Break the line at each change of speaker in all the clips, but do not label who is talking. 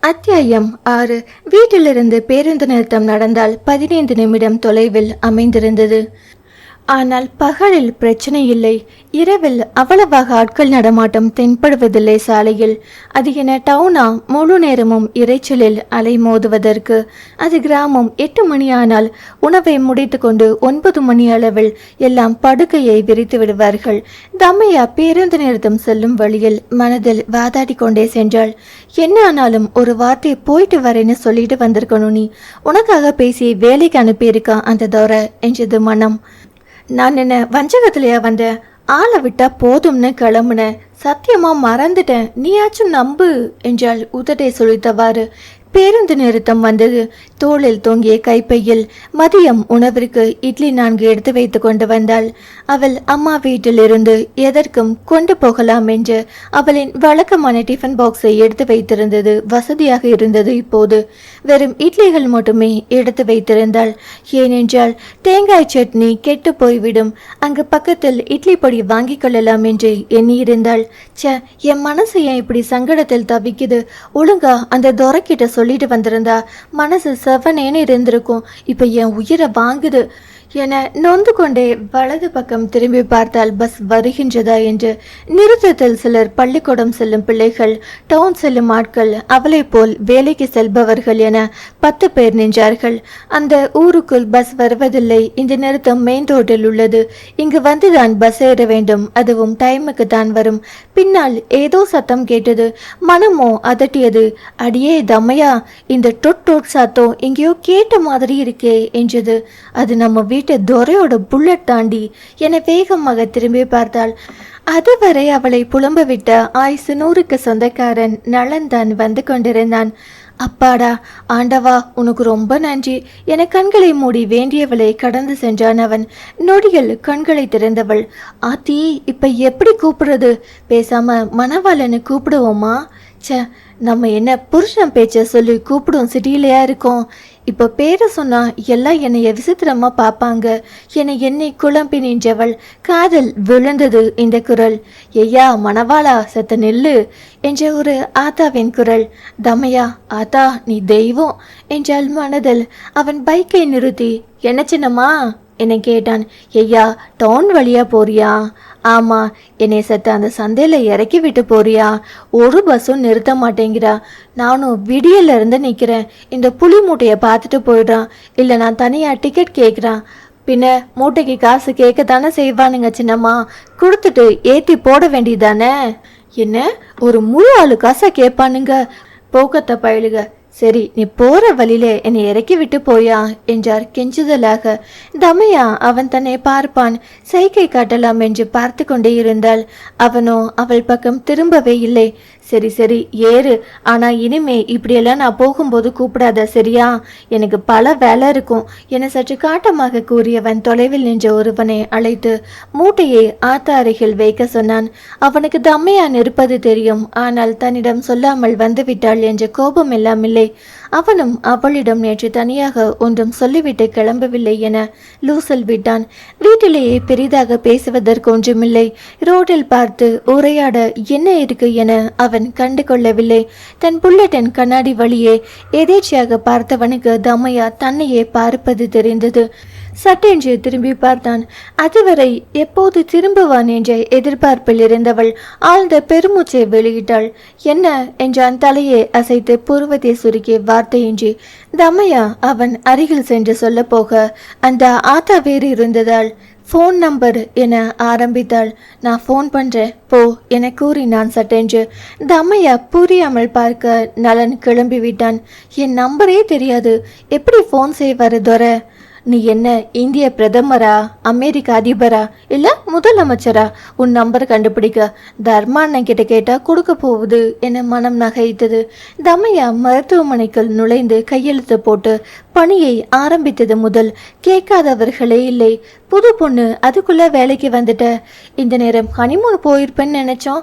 அத்தியாயம் ஆறு. வீட்டிலிருந்து பேருந்து நிறுத்தம் நடந்தால் பதினைந்து நிமிடம் தொலைவில் அமைந்திருந்தது. ஆனால் பகலில் பிரச்சனை இல்லை. இரவில் அவ்வளவாக ஆட்கள் நடமாட்டம் தென்படுவதில்லை சாலையில். அது என டவுனா முழு நேரமும் இரைச்சலில் அலைமோதுவதற்கு அது கிராமம் எட்டு மணி ஆனால் உணவை முடித்துக்கொண்டு ஒன்பது மணி அளவில் எல்லாம் படுக்கையை விரித்து விடுவார்கள். தம்மையா பேருந்து நிறுத்தம் செல்லும் வழியில் மனதில் வாதாடி கொண்டே சென்றாள். என்ன ஆனாலும் ஒரு வார்த்தை போயிட்டு வரேன்னு சொல்லிட்டு வந்திருக்கணும் நீ. உனக்காக பேசி வேலைக்கு அனுப்பியிருக்கா அந்த தோர? என்றது மனம். நான் என்ன வஞ்சகத்திலையா வந்தேன் ஆளை விட்டா போதும்னு கிளம்புனேன் சத்தியமா மறந்துட்டேன். நீயாச்சும் நம்பு என்றாள் உதட்டை சுழித்தவாறு பேருந்து நிறுத்தம் வந்தது. தோளில் தொங்கிய கைப்பையில் மதியம் உணவிற்கு இட்லி நான்கு எடுத்து வைத்து கொண்டு வந்தாள். அவள் அம்மா வீட்டிலிருந்து எதற்கும் கொண்டு போகலாம் என்று அவளின் வழக்கமான டிஃபன் பாக்ஸை எடுத்து வைத்திருந்தது. வசதியாக இருந்தது இப்போது. வெறும் இட்லிகள் மட்டுமே எடுத்து வைத்திருந்தாள். ஏனென்றால் தேங்காய் சட்னி கெட்டு போய்விடும். அங்கு பக்கத்தில் இட்லி பொடி வாங்கிக் கொள்ளலாம் என்று எண்ணியிருந்தாள். ச என் மனசு ஏன் இப்படி சங்கடத்தில் தவிக்குது? ஒழுங்கா அந்த துரைக்கிட்ட சொல்லிட்டு வந்திருந்தா மனசு செவனேன்னு இருந்திருக்கும். இப்போ என் உயிரை வாங்குது. என நொந்து கொண்டே வலது பக்கம் திரும்பி பார்த்தால் பஸ் வருகின்றதா என்று நிறுத்தத்தில் சிலர் பள்ளிக்கூடம் செல்லும் பிள்ளைகள் டவுன் செல்லும் ஆட்கள் அவளை போல் வேலைக்கு செல்பவர்கள் என பத்து பேர் நின்றார்கள். அந்த ஊருக்குள் பஸ் வருவதில்லை. இந்த நிறுத்தம் மெயின் ரோட்டில் உள்ளது. இங்கு வந்துதான் பஸ் ஏற வேண்டும். அதுவும் டைமுக்கு தான் வரும். பின்னால் ஏதோ சத்தம் கேட்டது. மனமோ அதட்டியது. அடியே தம்மையா இந்த டொட் டொட் சத்தம் எங்கேயோ கேட்ட மாதிரி இருக்கே என்றது. அது நம்ம வீட்டு துரையோட புல்லட் தாண்டி என வேகமாக திரும்பி பார்த்தாள். அதுவரை அவளை புலம்ப விட்ட ஆயுசு நூறுக்கு சொந்தக்காரன் நலன்தான் வந்து கொண்டிருந்தான். அப்பாடா ஆண்டவா உனக்கு ரொம்ப நன்றி. என கண்களை மூடி வேண்டியவளை கடந்து சென்றான் அவன். நொடியில் கண்களை திறந்தவள் ஆத்தி இப்ப எப்படி கூப்பிடுறது? பேசாம மணவாளன்னு கூப்பிடுவோமா? ச நம்ம என்ன புருஷன் பேச்ச சொல்லி கூப்பிடும் சிட்டியிலையா இருக்கோம்? இப்போ பேரை சொன்னா எல்லாம் என்னைய விசித்திரமா பார்ப்பாங்க. என்னை என்னை குழம்பி நின்றவள். காதல் விழுந்தது இந்த குரல். ஐயா மணவாளா செத்த நெல்லு என்ற ஒரு ஆத்தாவின் குரல். தமையா ஆத்தா நீ தெய்வம் என்றால் மனதில் அவன் பைக்கை நிறுத்தி என்ன சின்னம்மா? என்னை கேட்டான் ஐயா டவுன் வழியாக போறியா? ஆமா என்னை சத்த அந்த சந்தையில் இறக்கி விட்டு போறியா? ஒரு பஸ்ஸும் நிறுத்த மாட்டேங்கிறா. நானும் விடியல்ல இருந்து நிற்கிறேன் இந்த புலி மூட்டையை பார்த்துட்டு போயிடுறான் இல்லை நான் தனியாக டிக்கெட் கேட்குறான் பின்ன மூட்டைக்கு காசு கேட்க தானே செய்வானுங்க சின்னம்மா. கொடுத்துட்டு ஏற்றி போட வேண்டியதானே? என்ன? ஒரு முழு ஆளு காசை கேட்பானுங்க போக்கத்தை பயலுக. சரி நீ போற வழியிலே என்னை இறக்கி விட்டு போயா? என்றார் கெஞ்சுதலாக. தமையா அவன் தன்னை பார்ப்பான். சைகை காட்டலாம் என்று பார்த்து கொண்டே இருந்தாள். அவனோ அவள் பக்கம் திரும்பவே இல்லை. சரி சரி ஏறு. ஆனா இனிமே இப்படியெல்லாம் நான் போகும்போது கூப்பிடாத சரியா? எனக்கு பல வேலை இருக்கும். என சற்று காட்டமாக கூறியவன் தொலைவில் நின்ற ஒருவனை அழைத்து மூட்டையை ஆத்த அருகில் வைக்க சொன்னான். அவனுக்கு தம்மையான் இருப்பது தெரியும். ஆனால் தன்னிடம் சொல்லாமல் வந்துவிட்டாள் என்ற கோபம் எல்லாம் இல்லை. அவனும் அவளிடம் நேற்று தனியாக ஒன்றும் சொல்லிவிட்டு கிளம்பவில்லை என லூசல் விட்டான். வீட்டிலேயே பெரிதாக பேசுவதற்கு ஒன்றுமில்லை. ரோட்டில் பார்த்து உரையாட என்ன இருக்கு என அவன் கண்டு கொள்ளவில்லை. தன் புல்லட்டின் கண்ணாடி வழியே எதேச்சியாக பார்த்தவனுக்கு தம்மையா தன்னையே பார்ப்பது தெரிந்தது. சட்டென்று திரும்பி பார்த்தான். அதுவரை எப்போது திரும்புவான் என்ற எதிர்பார்ப்பில் இருந்தவள் ஆழ்ந்த பெருமூச்சை வெளியிட்டாள். என்ன? என்றான் தலையை அசைத்து புருவத்தை சுருக்கிய வார்த்தையின்றி. தமையா அவன் அருகில் சென்று சொல்ல போக அந்த ஆத்தா வேறு இருந்ததால் ஃபோன் நம்பர் என ஆரம்பித்தாள். நான் ஃபோன் பண்றேன். போ என கூறி நான் சட்டென்று. தம்மையா புரியாமல் பார்க்க நலன் கிளம்பி விட்டான் என் நம்பரே தெரியாது. எப்படி ஃபோன் செய்வாரு துரை? நீ என்ன இந்திய பிரதமரா அமெரிக்க அதிபரா இல்ல முதலமைச்சரா? உன் நம்பர் கண்டுபிடிக்க தர்மா அண்ணன் கிட்ட கேட்டா கொடுக்க போகுது என மனம் நகைத்தது. தமையா மருத்துவமனைக்குள் நுழைந்து கையெழுத்து போட்டு பணியை ஆரம்பித்தது முதல் கேட்காதவர்களே இல்லை. புது பொண்ணு அதுக்குள்ள வேலைக்கு வந்துட்ட. இந்த நேரம் ஹனிமூன் போயிருப்பேன்னு நினைச்சோம்.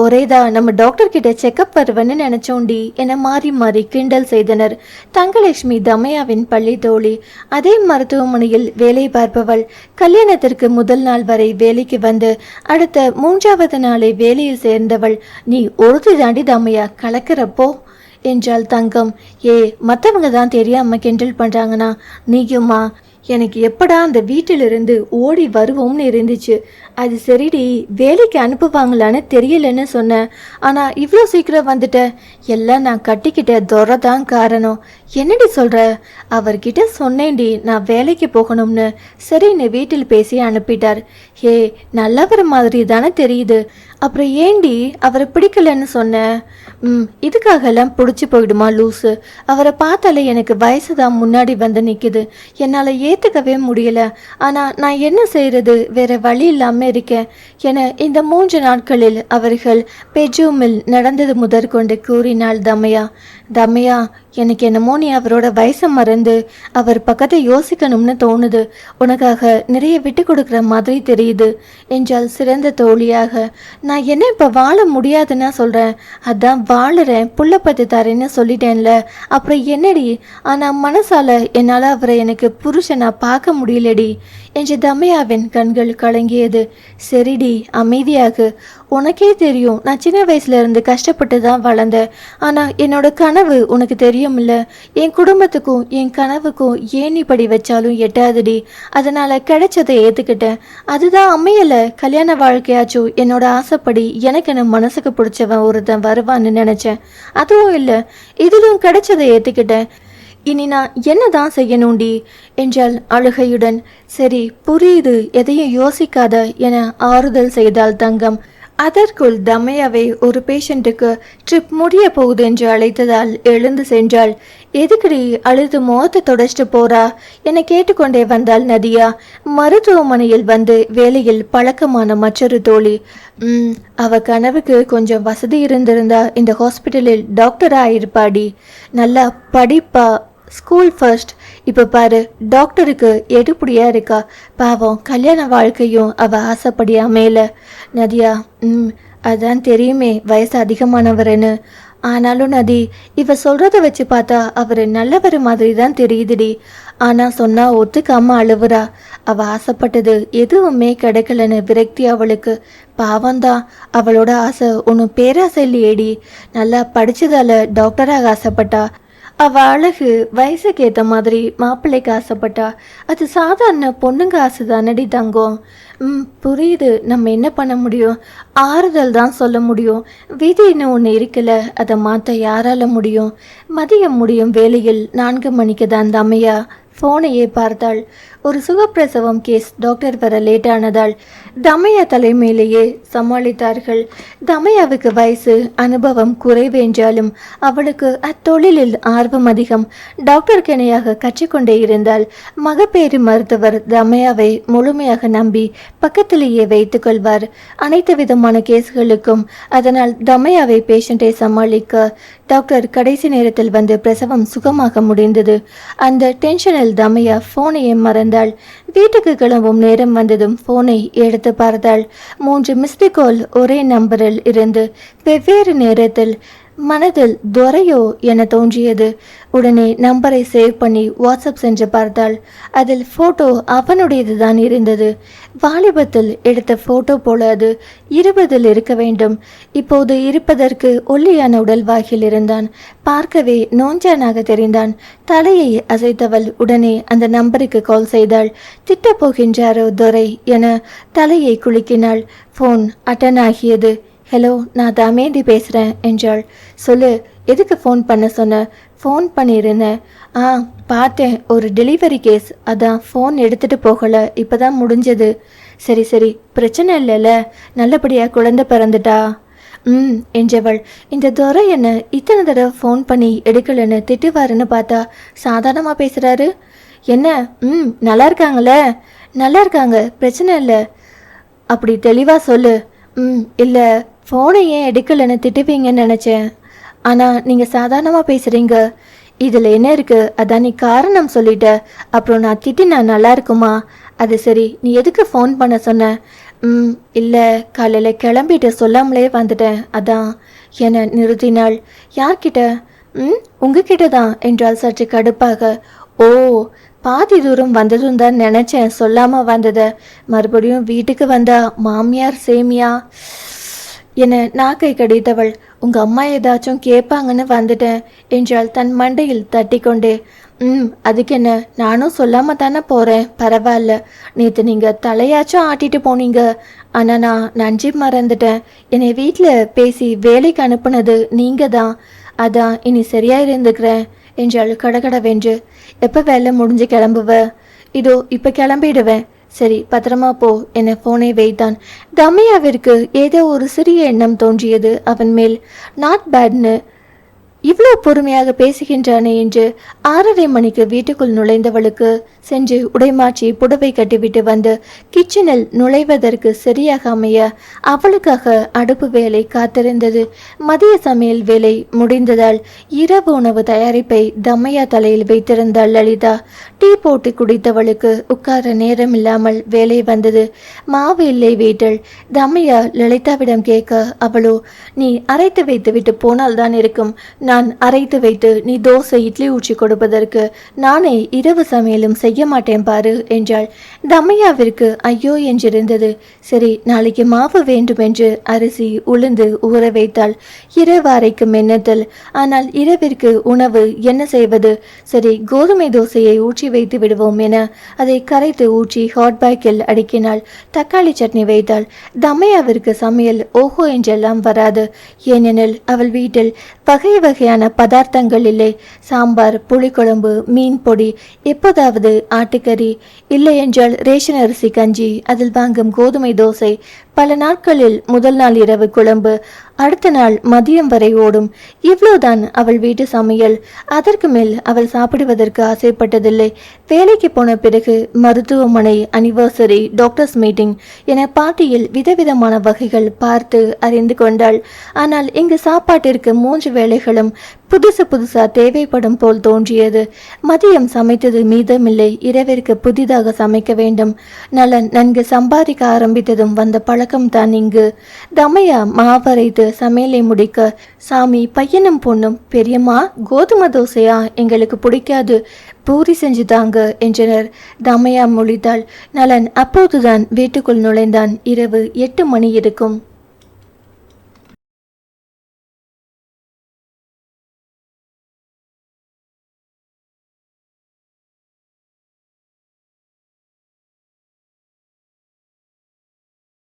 ஒரேதா நம்ம டாக்டர் கிட்ட செக்கப் வருவன்னு நினைச்சோண்டி என மாறி மாறி கிண்டல் செய்தனர். தங்கலட்சுமி தமையாவின் பள்ளி தோழி. அதே மருத்துவமனையில் வேலை பார்ப்பவள் கல்யாணத்திற்கு முதல் நாள் வரை வேலைக்கு வந்து அடுத்த மூன்றாவது நாளை வேலையில் சேர்ந்தவள் நீ ஒருத்தி தாண்டி தமையா கலக்கிறப்போ? என்றாள் தங்கம். ஏ மற்றவங்க தான் தெரியாம கிண்டல் பண்றாங்கன்னா நீயுமா? எனக்கு எப்படா அந்த வீட்டிலிருந்து ஓடி வருவோம்னு இருந்துச்சு. அது சரிடி வேலைக்கு அனுப்புவாங்களான்னு தெரியலன்னு சொன்னேன். ஆனால் இவ்வளோ சீக்கிரம் வந்துட்ட. எல்லாம் நான் கட்டிக்கிட்ட துறை தான் காரணம். என்னடி சொல்கிற அவர்கிட்ட சொன்னேன்டி நான் வேலைக்கு போகணும்னு. சரின்னு வீட்டில் பேசி அனுப்பிட்டார். ஏ நல்லவர் மாதிரி தானே தெரியுது. அப்புறம் ஏண்டி அவரை பிடிக்கலன்னு சொன்னேன் ம் இதுக்காகலாம் பிடிச்சி போயிடுமா லூஸு அவரை பார்த்தாலே எனக்கு வயசு தான் முன்னாடி வந்து நிற்குது என்னால் ஏற்றுக்கவே முடியல. ஆனால் நான் என்ன செய்கிறது வேற வழி இல்லாமல் இருக்கேன். என இந்த மூன்று நாட்களில் அவர்கள் பெஜூமில் நடந்தது முதற்கொண்டு கூறினாள் தமையா. ரம்யா எனக்கு என்னமோ நீ அவரோட வயசை மறந்து அவர் பக்கத்தை யோசிக்கணும்னு தோணுது. உனக்காக நிறைய விட்டு கொடுக்குற மாதிரி தெரியுது. என்றால் சிறந்த தோழியாக. நான் என்ன இப்போ வாழ முடியாதுன்னா சொல்கிறேன் அதான் வாழுறேன் புள்ள பத்து தரேன்னு சொல்லிட்டேன்ல. அப்புறம் என்னடி? ஆனால் மனசால என்னால் அவரை எனக்கு புருஷனாக பார்க்க முடியலடி. என்று தம்மையாவின் கண்கள் கலங்கியது. சரிடி அமைதியாக. உனக்கே தெரியும். நான் சின்ன வயசுல இருந்து கஷ்டப்பட்டு தான் வளர்ந்தேன். ஆனால் என்னோட கனவு உனக்கு தெரியும்ல? என் குடும்பத்துக்கும் என் கனவுக்கும் ஏன் இப்படி வச்சாலும் எட்டாதுடி? அதனால கிடைச்சதை ஏற்றுக்கிட்டேன் அதுதான் அமையலை. கல்யாண வாழ்க்கையாச்சும் என்னோட ஆசைப்படி எனக்கு என்ன மனசுக்கு பிடிச்சவன் ஒருத்தன் வருவான்னு நினச்சேன். அதுவும் இல்லை. இதிலும் கிடைச்சதை ஏற்றுக்கிட்டேன் இனி நான் என்னதான் செய்யணும்டி? என்றால் அழுகையுடன். சரி புரியுது. எதையும் யோசிக்காத என ஆறுதல் செய்தாள் தங்கம். அதற்குள் தமையாவை ஒரு பேஷண்ட்டுக்கு ட்ரிப் முடிய போகுது என்று அழைத்ததால் எழுந்து சென்றாள். எதுக்கடி? அழுது முகத்தை தொடச்சிட்டு போறா? என கேட்டுக்கொண்டே வந்தாள் நதியா. மருத்துவமனையில் வந்து வேலையில் பழக்கமான மற்றொரு தோழி. ம் அவ கனவுக்கு கொஞ்சம் வசதி இருந்திருந்தா இந்த ஹாஸ்பிட்டலில் டாக்டரா இருப்பாடி. நல்லா படிப்பா. ஸ்கூல் ஃபர்ஸ்ட் இப்போ பாரு டாக்டருக்கு எடுப்படியா இருக்கா? பாவம் கல்யாண வாழ்க்கையும் அவ ஆசைப்படியா மேல. நதியா ம் அதான் தெரியுமே வயசு அதிகமானவர்னு ஆனாலும் நதி இவ சொல்றத வச்சு பார்த்தா அவர் நல்லவர் மாதிரி தான் தெரியுதுடி. ஆனா சொன்னா ஒத்துக்காம அழுவுறா. அவ ஆசைப்பட்டது எதுவுமே கிடைக்கலன்னு விரக்தி அவளுக்கு. பாவம்தான் அவளோட ஆசை ஒன்றும் பேராசை இல்லையேடி. நல்லா படிச்சதால டாக்டராக ஆசைப்பட்டா. அவள் அழகு வயசுக்கு ஏற்ற மாதிரி மாப்பிள்ளைக்கு ஆசைப்பட்டா அது சாதாரண பொண்ணுங்க ஆசை தானடி தங்கம். ம் புரியுது. நம்ம என்ன பண்ண முடியும்? ஆறுதல் தான் சொல்ல முடியும். விதின்னு ஒன்று இருக்குல்ல அதை மாற்ற யாரால முடியும்? மதியம் முடியும் வேலையில் நான்கு மணிக்கு தான் தமையா ஃபோனையே பார்த்தாள். ஒரு சுகப்பிரசவம் கேஸ் டாக்டர் வர லேட்டானதால் தமையா தலைமையிலேயே சமாளித்தார்கள். தமையாவுக்கு வயசு அனுபவம் குறைவென்றாலும் அவளுக்கு அத்தொழிலில் ஆர்வம் அதிகம். டாக்டருக்கு இணையாக கற்றுக்கொண்டே இருந்தால் மகப்பேறு மருத்துவர் தமையாவை முழுமையாக நம்பி பக்கத்திலேயே வைத்துக் கொள்வார். அனைத்து விதமான கேஸ்களுக்கும் அதனால் தமையாவை பேஷண்ட்டை சமாளிக்க டாக்டர் கடைசி நேரத்தில் வந்து பிரசவம் சுகமாக முடிந்தது. அந்த டென்ஷனில் தமையா ஃபோனையே மறந்தாள். வீட்டுக்கு கிளம்பும் நேரம் வந்ததும் ஃபோனை எடுத்து பார்த்தாள். மூன்று மிஸ்டு கால் ஒரே நம்பரில் இருந்து வெவ்வேறு நேரத்தில் மனதில் துரையோ என தோன்றியது. உடனே நம்பரை சேவ் பண்ணி வாட்ஸ்அப் சென்று பார்த்தாள். அதில் ஃபோட்டோ அவனுடையது தான் இருந்தது. வாலிபத்தில் எடுத்த ஃபோட்டோ போல அது இருபதில் இருக்க வேண்டும். இப்போது இருப்பதற்கு ஒல்லியான உடல்வாகில் இருந்தான். பார்க்கவே நோஞ்சானாக தெரிந்தான். தலையை அசைத்தவள் உடனே அந்த நம்பருக்கு கால் செய்தாள். திட்டப் போகின்றாரோ துரை என தலையை குலுக்கினாள். ஃபோன் அட்டன் ஆகியது ஹலோ நான் தமேந்தி பேசுகிறேன் என்றாள். சொல்லு எதுக்கு ஃபோன் பண்ண சொன்ன? ஃபோன் பண்ணியிருந்தேன் ஆ பார்த்தேன் ஒரு டெலிவரி கேஸ் அதான் ஃபோன் எடுத்துகிட்டு போகலை இப்போ தான் முடிஞ்சது. சரி சரி பிரச்சனை இல்லைல்ல நல்லபடியாக குழந்தை பிறந்துட்டா? ம் என்றவள். இந்த துறை என்ன இத்தனை தடவை ஃபோன் பண்ணி எடுக்கலைன்னு திட்டுவாருன்னு பார்த்தா சாதாரணமாக பேசுகிறாரு என்ன? ம் நல்லா இருக்காங்களே? நல்லா இருக்காங்க பிரச்சனை இல்லை. அப்படி தெளிவாக சொல்லு. ம் இல்லை ஃபோனை ஏன் எடுக்கலைன்னு திட்டுப்பீங்கன்னு நினச்சேன். ஆனால் நீங்கள் சாதாரணமாக பேசுகிறீங்க இதில் என்ன இருக்குது அதான் நீ காரணம் சொல்லிட்ட. அப்புறம் நான் திட்டினா நல்லா இருக்குமா? அது சரி நீ எதுக்கு ஃபோன் பண்ண சொன்ன? ம் இல்லை காலையில் கிளம்பிட்டு சொல்லாமலே வந்துட்டேன். அதான் என நிறுத்தினாள். யார்கிட்ட? ம் உங்ககிட்ட தான் என்றால் சற்று கடுப்பாக. ஓ பாதி தூரம் வந்ததும் தான் நினச்சேன் சொல்லாமல் வந்ததை. மறுபடியும் வீட்டுக்கு வந்தா மாமியார் சேமியா? என நாக்கை கடித்தவள் உங்க அம்மா ஏதாச்சும் கேட்பாங்கன்னு வந்துட்டேன் என்றாள் தன் மண்டையில் தட்டி கொண்டே ம் அதுக்கு என்ன? நானும் சொல்லாம தானே போறேன். பரவாயில்ல. நேற்று நீங்க தலையாச்சும் ஆட்டிட்டு போனீங்க. ஆனா நான் நன்றி மறந்துட்டேன். என்னை வீட்டில் பேசி வேலைக்கு அனுப்புனது நீங்க தான் அதான் இனி சரியா இருந்துக்கிறேன் என்றாள் கடகடவென்று. எப்போ வேலை முடிஞ்சு கிளம்புவ? இதோ இப்போ கிளம்பிடுவேன். சரி பத்திரமா போ. என போனை வைத்தான். தமையாவிற்கு ஏதோ ஒரு சிறிய எண்ணம் தோன்றியது அவன் மேல். நாட் பேட்னு இவ்வளோ பொறுமையாக பேசுகின்றானே என்று ஆறரை மணிக்கு வீட்டுக்குள் நுழைந்தவளுக்கு சென்று உடைமாற்றி புடவை கட்டிவிட்டு வந்து கிச்சனில் நுழைவதற்கு சரியாக அமைய அவளுக்காக அடுப்பு வேலை காத்திருந்தது. மதிய சமையல் வேலை முடிந்ததால் இரவு உணவு தயாரிப்பை தம்மையா தலையில் வைத்திருந்தாள் லலிதா. டீ போட்டு குடித்தவளுக்கு உட்கார நேரமில்லாமல் வேலை வந்தது. மாவு இல்லை வீட்டில். தம்மையா லலிதாவிடம் கேட்க அவளோ நீ அரைத்து வைத்து விட்டு போனால் தான் இருக்கும். நான் அரைத்து வைத்து நீ தோசை இட்லி ஊற்றி கொடுப்பதற்கு நானே இரவு சமையலும் செய்ய செய்ய மாட்டேன் பாரு என்றாள். தம்மையாவிற்கு ஐயோ என்றிருந்தது. சரி நாளைக்கு மாவு வேண்டுமென்று அரிசி உளுந்து ஊற வைத்தாள். இரவு அரைக்கும் ஆனால் இரவிற்கு உணவு என்ன செய்வது? சரி கோதுமை தோசையை ஊற்றி வைத்து விடுவோம் என அதை கரைத்து ஊற்றி ஹாட் பேக்கில் அடுக்கினாள். தக்காளி சட்னி வைத்தாள். தம்மையாவிற்கு சமையல் ஓஹோ என்றெல்லாம் வராது. ஏனெனில் அவள் வீட்டில் வகை வகையான பதார்த்தங்கள் இல்லை சாம்பார் புளிக்குழம்பு மீன் பொடி எப்போதாவது ஆட்டுக்கறி இல்லை என்றால் ரேஷன் அரிசி கஞ்சி அதில் வாங்கும் கோதுமை தோசை பல நாட்களில் முதல் நாள் இரவு குழம்பு அடுத்த நாள் மதியம் வரை ஓடும். இவ்வளவுதான் அவள் வீட்டு சமையல். அதற்கு மேல் அவள் சாப்பிடுவதற்கு ஆசைப்பட்டதில்லை. வேலைக்கு போன பிறகு மருத்துவமனை அனிவர்சரி டாக்டர்ஸ் மீட்டிங் என பாட்டியில் விதவிதமான வகைகள் பார்த்து அறிந்து கொண்டாள். ஆனால் இங்கு சாப்பாட்டிற்கு மூன்று வேலைகளும் புதுசு புதுசா தேவைப்படும் போல் தோன்றியது. மதியம் சமைத்தது மீதமில்லை. இரவிற்கு புதிதாக சமைக்க வேண்டும். நலன் நன்கு சம்பாதிக்க ஆரம்பித்ததும் வந்த பழக்கம் தான் இங்கு. தமையா மாவரைத்து சமையலை முடிக்க சாமி பையனும் பொண்ணும் பெரியம்மா கோதுமை தோசையா? எங்களுக்கு பிடிக்காது. பூரி செஞ்சு தாங்க என்றனர். தமையா மொழித்தாள். நலன் அப்போதுதான் வீட்டுக்குள் நுழைந்தான். இரவு எட்டு மணி இருக்கும்